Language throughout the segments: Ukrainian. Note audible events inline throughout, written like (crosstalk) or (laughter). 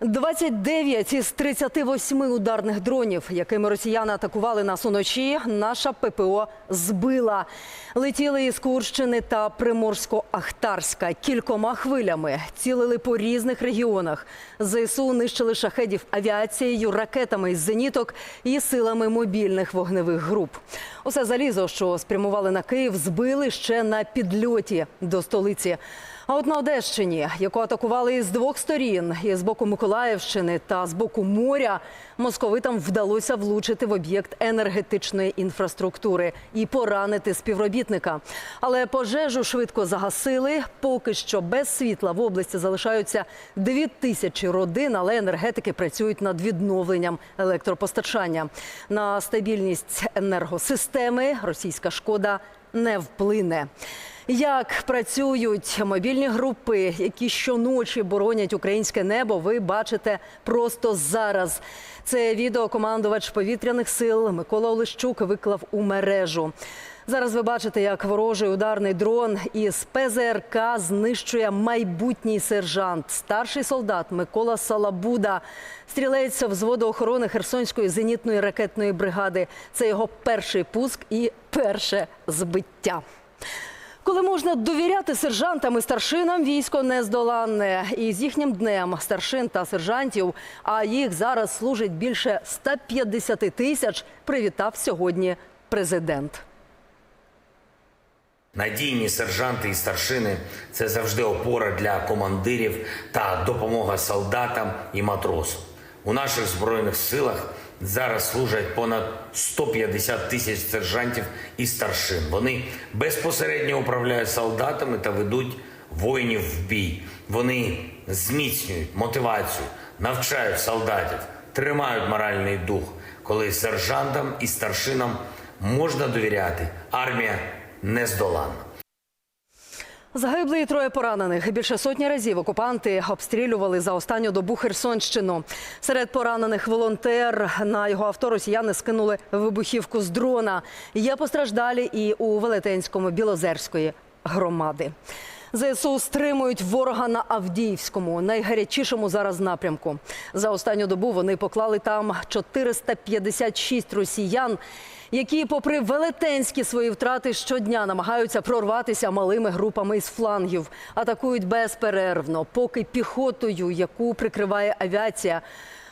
29 із 38 ударних дронів, якими росіяни атакували нас уночі, наша ППО збила. Летіли із Курщини та Приморсько-Ахтарська кількома хвилями. Цілили по різних регіонах. ЗСУ нищили шахедів авіацією, ракетами із зеніток і силами мобільних вогневих груп. Усе залізо, що спрямували на Київ, збили ще на підльоті до столиці. А от на Одещині, яку атакували із двох сторін, і з боку Миколаївщини та з боку моря, московитам вдалося влучити в об'єкт енергетичної інфраструктури і поранити співробітника. Але пожежу швидко загасили. Поки що без світла в області залишаються дві тисячі родин, але енергетики працюють над відновленням електропостачання. На стабільність енергосистеми російська шкода не вплине. Як працюють мобільні групи, які щоночі боронять українське небо, ви бачите просто зараз. Це відео командувач повітряних сил Микола Олещук виклав у мережу. Зараз ви бачите, як ворожий ударний дрон із ПЗРК знищує майбутній сержант, старший солдат Микола Салабуда, стрілець взводу охорони Херсонської зенітної ракетної бригади. Це його перший пуск і перше збиття. Коли можна довіряти сержантам і старшинам, військо нездоланне. І з їхнім днем старшин та сержантів, а їх зараз служить більше 150 тисяч, привітав сьогодні президент. Надійні сержанти і старшини це завжди опора для командирів та допомога солдатам і матросам. У наших збройних силах зараз служать понад 150 тисяч сержантів і старшин. Вони безпосередньо управляють солдатами та ведуть воїнів в бій. Вони зміцнюють мотивацію, навчають солдатів, тримають моральний дух. Коли сержантам і старшинам можна довіряти, армія нездоланна. Загибли і троє поранених. Більше сотні разів окупанти обстрілювали за останню добу Херсонщину. Серед поранених волонтер на його авто росіяни скинули вибухівку з дрона. Є постраждалі і у Велетенському Білозерської громади. ЗСУ стримують ворога на Авдіївському, найгарячішому зараз напрямку. За останню добу вони поклали там 456 росіян, які, попри велетенські свої втрати, щодня намагаються прорватися малими групами із флангів, атакують безперервно, поки піхотою, яку прикриває авіація.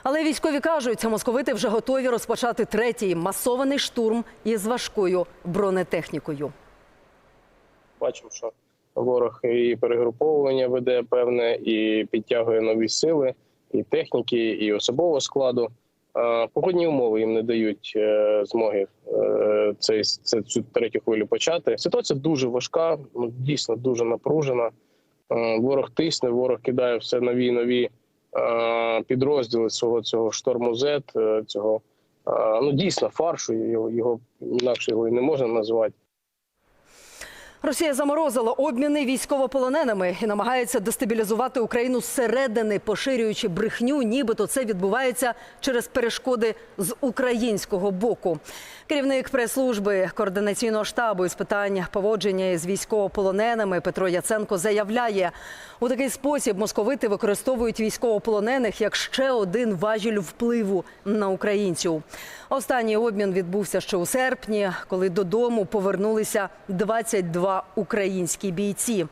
Але військові кажуть, московити вже готові розпочати третій масований штурм із важкою бронетехнікою. Бачимо, що ворог і перегруповування веде певне, і підтягує нові сили, і техніки, і особового складу. Погодні умови їм не дають е, змоги е, цей, це, цю третю хвилю почати. Ситуація дуже важка, ну, дійсно дуже напружена. Е, Ворог тисне, ворог кидає все нові нові підрозділи свого цього шторму Z, цього ну дійсно фаршу. Його, його інакше його і не можна назвати. Росія заморозила обміни військовополоненими і намагається дестабілізувати Україну зсередини, поширюючи брехню, нібито це відбувається через перешкоди з українського боку. Керівник прес-служби координаційного штабу із питань поводження із військовополоненими Петро Яценко заявляє, у такий спосіб московити використовують військовополонених як ще один важіль впливу на українців. Останній обмін відбувся ще у серпні, коли додому повернулися 22 українські бійці.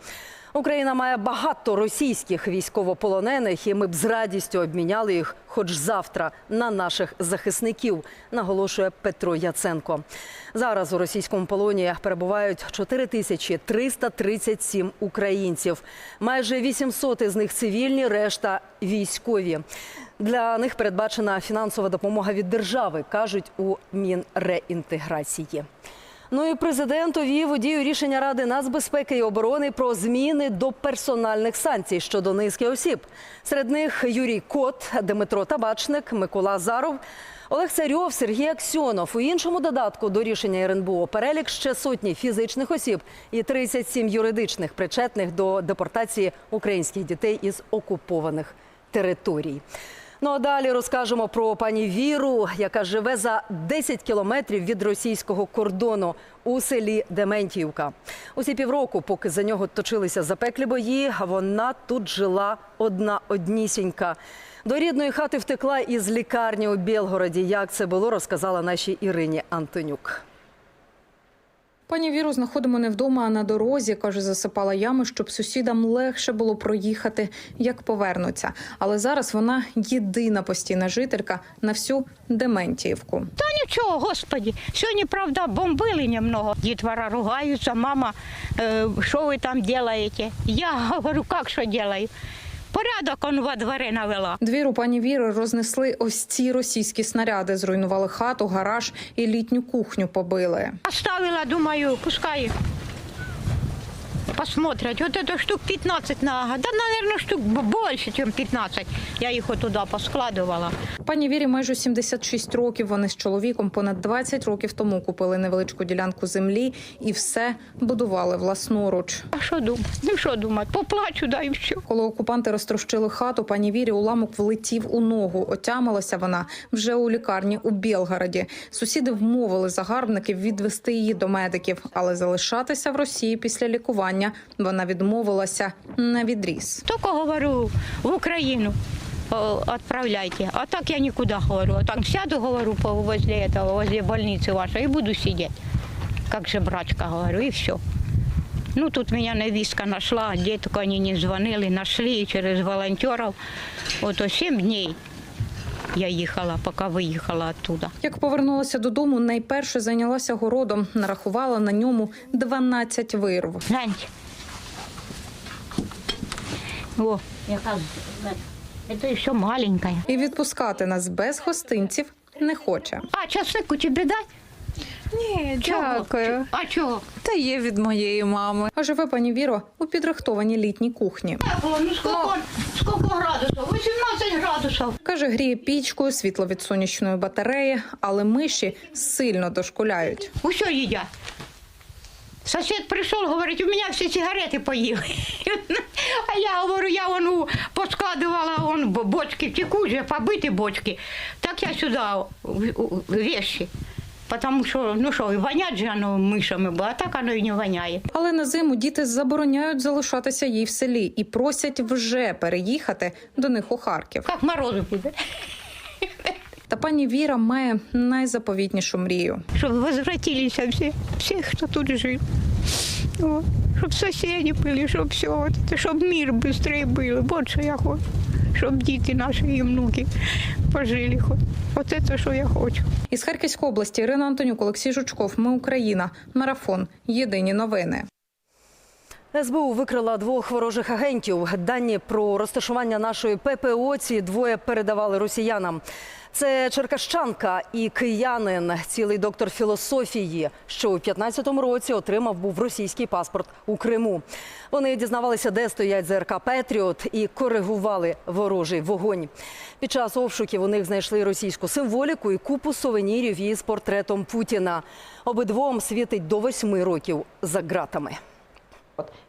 Україна має багато російських військовополонених, і ми б з радістю обміняли їх, хоч завтра, на наших захисників, наголошує Петро Яценко. Зараз у російському полоні перебувають 4337 українців. Майже 800 із них цивільні, решта військові. Для них передбачена фінансова допомога від держави, кажуть у Мінреінтеграції. Ну і президент увів у дію рішення Ради нацбезпеки і оборони про зміни до персональних санкцій щодо низки осіб. Серед них Юрій Кот, Дмитро Табачник, Микола Азаров, Олег Царьов, Сергій Аксьонов. У іншому додатку до рішення РНБО перелік ще сотні фізичних осіб і 37 юридичних причетних до депортації українських дітей із окупованих територій. Ну а далі розкажемо про пані Віру, яка живе за 10 кілометрів від російського кордону у селі Дементіївка. Усі півроку, поки за нього точилися запеклі бої, вона тут жила одна однісінька. До рідної хати втекла із лікарні у Білгороді. Як це було, розказала нашій Ірині Антонюк. Пані Віру знаходимо не вдома, а на дорозі. каже, засипала ями, щоб сусідам легше було проїхати, як повернуться. Але зараз вона єдина постійна жителька на всю Дементіївку. Та нічого, господі. Сьогодні, правда, бомбили немного. Дітвора ругаються, мама, е, що ви там робите? Я говорю, як що роблю? Порядок он во дворі навела. Двір у пані Віри рознесли ось ці російські снаряди, зруйнували хату, гараж і літню кухню побили. Оставила, думаю, пускай посмотрят. Вот это штук 15 на год. Да, наверное, штук больше, чем 15. Я їх отуда поскладувала. Пані Вірі майже 76 років. Вони з чоловіком понад 20 років тому купили невеличку ділянку землі і все будували власноруч. А що думати? Ну що думати? Поплачу, да і все. Коли окупанти розтрощили хату, пані Вірі уламок влетів у ногу. Отямилася вона вже у лікарні у Білгороді. Сусіди вмовили загарбників відвести її до медиків, але залишатися в Росії після лікування вона відмовилася на відріз. Тільки говорю в Україну. Отправляйте. А так я никуда говорю. А так сяду, говорю, возле этого, возле больницы вашей и буду сидеть. Как же брачка, говорю, и все. Ну, тут меня невістка нашла, где только они не звонили, нашли через волонтеров. Вот о 7 дней я їхала, поки виїхала оттуда. Як повернулася додому, найперше зайнялася городом, нарахувала на ньому 12 вирв. Гляньте. О, яка це ще маленькая. І відпускати нас без гостинців не хоче. А, часнику тебе дать? Ні, дякую. А чого? Та є від моєї мами. А живе пані Віро у підрихтованій літній кухні. Тепло, ну сколько, сколько градусів? 18 градусів. Каже, гріє пічкою, світло від сонячної батареї, але миші сильно дошкуляють. Усё їдять. Сосед прийшов, говорить, у мене всі сигарети поїли. (laughs) А я говорю, я вон у- поскладувала вон бочки в текучі, побиті бочки. Так я сюди вещи. Потому що, ну що, і вонять же воно мишами, бо а так воно і не воняє. Але на зиму діти забороняють залишатися їй в селі і просять вже переїхати до них у Харків. Як морози буде. Та пані Віра має найзаповітнішу мрію. Щоб возвратилися всі, всі, хто тут жив. О, щоб сусіди були, щоб все, щоб мир швидше був. Вот що я хочу. Щоб діти наші і внуки пожили. хоч. Оце те, що я хочу. Із Харківської області Ірина Антонюк, Олексій Жучков. Ми Україна. Марафон. Єдині новини. СБУ викрила двох ворожих агентів. Дані про розташування нашої ППО ці двоє передавали росіянам. Це черкащанка і киянин, цілий доктор філософії, що у 15-му році отримав був російський паспорт у Криму. Вони дізнавалися, де стоять ЗРК Петріот, і коригували ворожий вогонь. Під час обшуків у них знайшли російську символіку і купу сувенірів із портретом Путіна. Обидвом світить до восьми років за ґратами.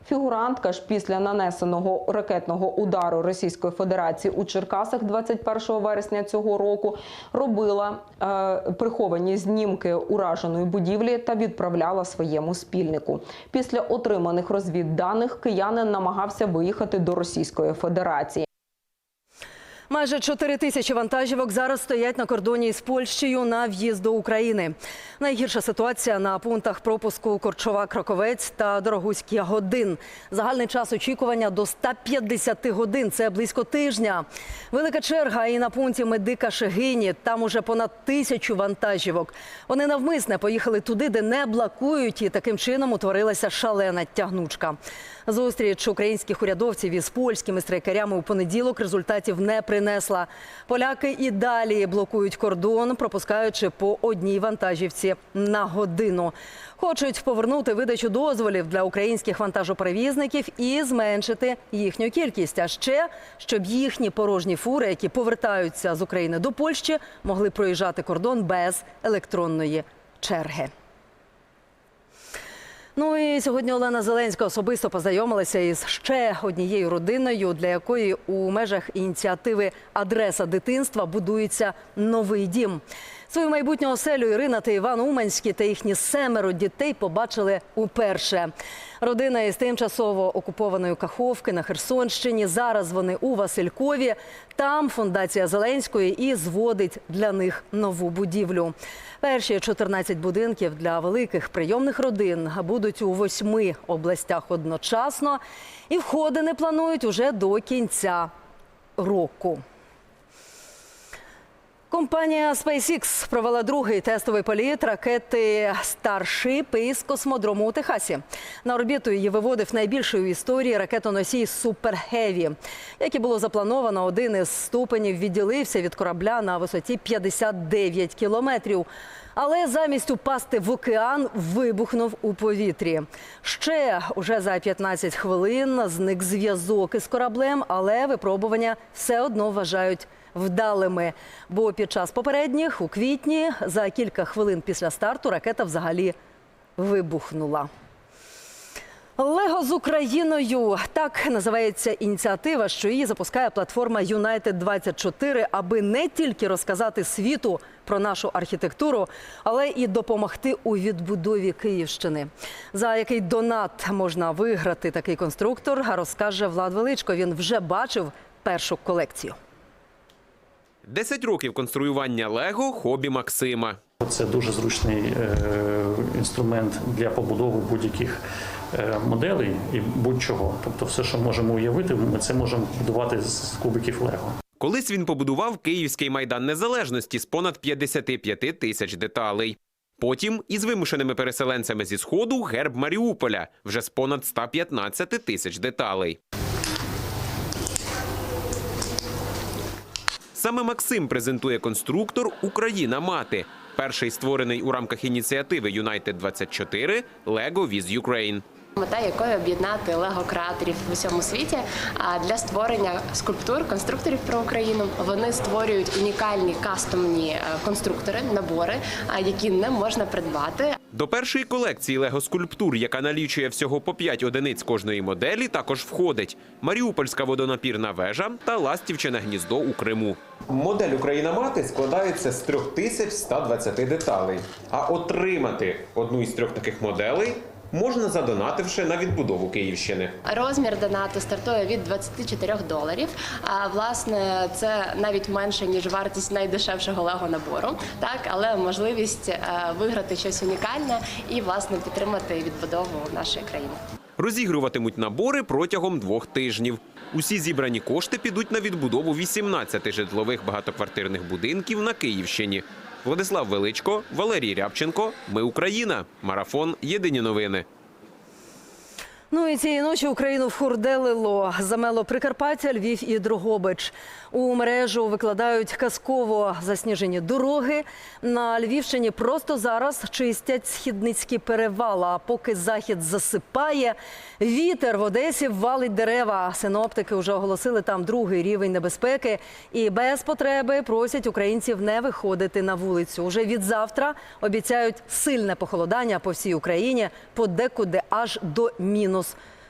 Фігурантка ж після нанесеного ракетного удару Російської Федерації у Черкасах 21 вересня цього року робила е, приховані знімки ураженої будівлі та відправляла своєму спільнику. Після отриманих розвідданих киянин намагався виїхати до Російської Федерації. Майже 4 тисячі вантажівок зараз стоять на кордоні з Польщею на в'їзд до України. Найгірша ситуація на пунктах пропуску Корчова-Краковець та Дорогуськ-Ягодин. Загальний час очікування до 150 годин. Це близько тижня. Велика черга і на пункті Медика Шегині. Там уже понад тисячу вантажівок. Вони навмисне поїхали туди, де не блокують, і таким чином утворилася шалена тягнучка. Зустріч українських урядовців із польськими страйкарями у понеділок результатів не принесла. Поляки і далі блокують кордон, пропускаючи по одній вантажівці на годину. Хочуть повернути видачу дозволів для українських вантажоперевізників і зменшити їхню кількість. А ще щоб їхні порожні фури, які повертаються з України до Польщі, могли проїжджати кордон без електронної черги. Ну і сьогодні Олена Зеленська особисто познайомилася із ще однією родиною, для якої у межах ініціативи Адреса дитинства будується новий дім. Свою майбутню оселю Ірина та Іван Уманські та їхні семеро дітей побачили уперше. Родина із тимчасово окупованої Каховки на Херсонщині. Зараз вони у Василькові. Там фундація Зеленської і зводить для них нову будівлю. Перші 14 будинків для великих прийомних родин будуть у восьми областях одночасно. І входини планують уже до кінця року. Компанія SpaceX провела другий тестовий політ ракети Starship із космодрому у Техасі. На орбіту її виводив найбільший у історії ракетоносій Super Heavy. Як і було заплановано, один із ступенів відділився від корабля на висоті 59 кілометрів. Але замість упасти в океан вибухнув у повітрі. Ще уже за 15 хвилин зник зв'язок із кораблем, але випробування все одно вважають вдалими. Бо під час попередніх у квітні за кілька хвилин після старту ракета взагалі вибухнула. Лего з Україною так називається ініціатива, що її запускає платформа United 24 аби не тільки розказати світу про нашу архітектуру, але і допомогти у відбудові Київщини. За який донат можна виграти такий конструктор, розкаже Влад Величко. Він вже бачив першу колекцію. 10 років конструювання Лего хобі Максима. Це дуже зручний е, інструмент для побудови будь-яких е, моделей і будь-чого. Тобто, все, що можемо уявити, ми це можемо будувати з кубиків Лего. Колись він побудував Київський майдан незалежності з понад 55 тисяч деталей. Потім із вимушеними переселенцями зі сходу герб Маріуполя вже з понад 115 тисяч деталей. Саме Максим презентує конструктор Україна мати, перший створений у рамках ініціативи United 24 Lego with Ukraine. Мета якої об'єднати лего-креаторів в усьому світі а для створення скульптур, конструкторів про Україну. Вони створюють унікальні кастомні е, конструктори, набори, які не можна придбати. До першої колекції лего-скульптур, яка налічує всього по 5 одиниць кожної моделі, також входить Маріупольська водонапірна вежа та Ластівчине гніздо у Криму. Модель Україна мати складається з 3120 деталей. А отримати одну із трьох таких моделей можна задонативши на відбудову Київщини. Розмір донату стартує від 24 доларів. А власне це навіть менше ніж вартість найдешевшого лего набору. Так, але можливість е, виграти щось унікальне і власне підтримати відбудову нашої країни. Розігруватимуть набори протягом двох тижнів. Усі зібрані кошти підуть на відбудову 18 житлових багатоквартирних будинків на Київщині. Владислав Величко, Валерій Рябченко. Ми Україна. Марафон. Єдині новини. Ну і цієї ночі Україну вхурделило, замело Прикарпаття, Львів і Дрогобич. У мережу викладають казково засніжені дороги. На Львівщині просто зараз чистять східницькі перевала. А поки захід засипає, вітер в Одесі валить дерева. Синоптики вже оголосили там другий рівень небезпеки. І без потреби просять українців не виходити на вулицю. Уже від завтра обіцяють сильне похолодання по всій Україні, подекуди аж до мінус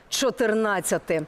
14.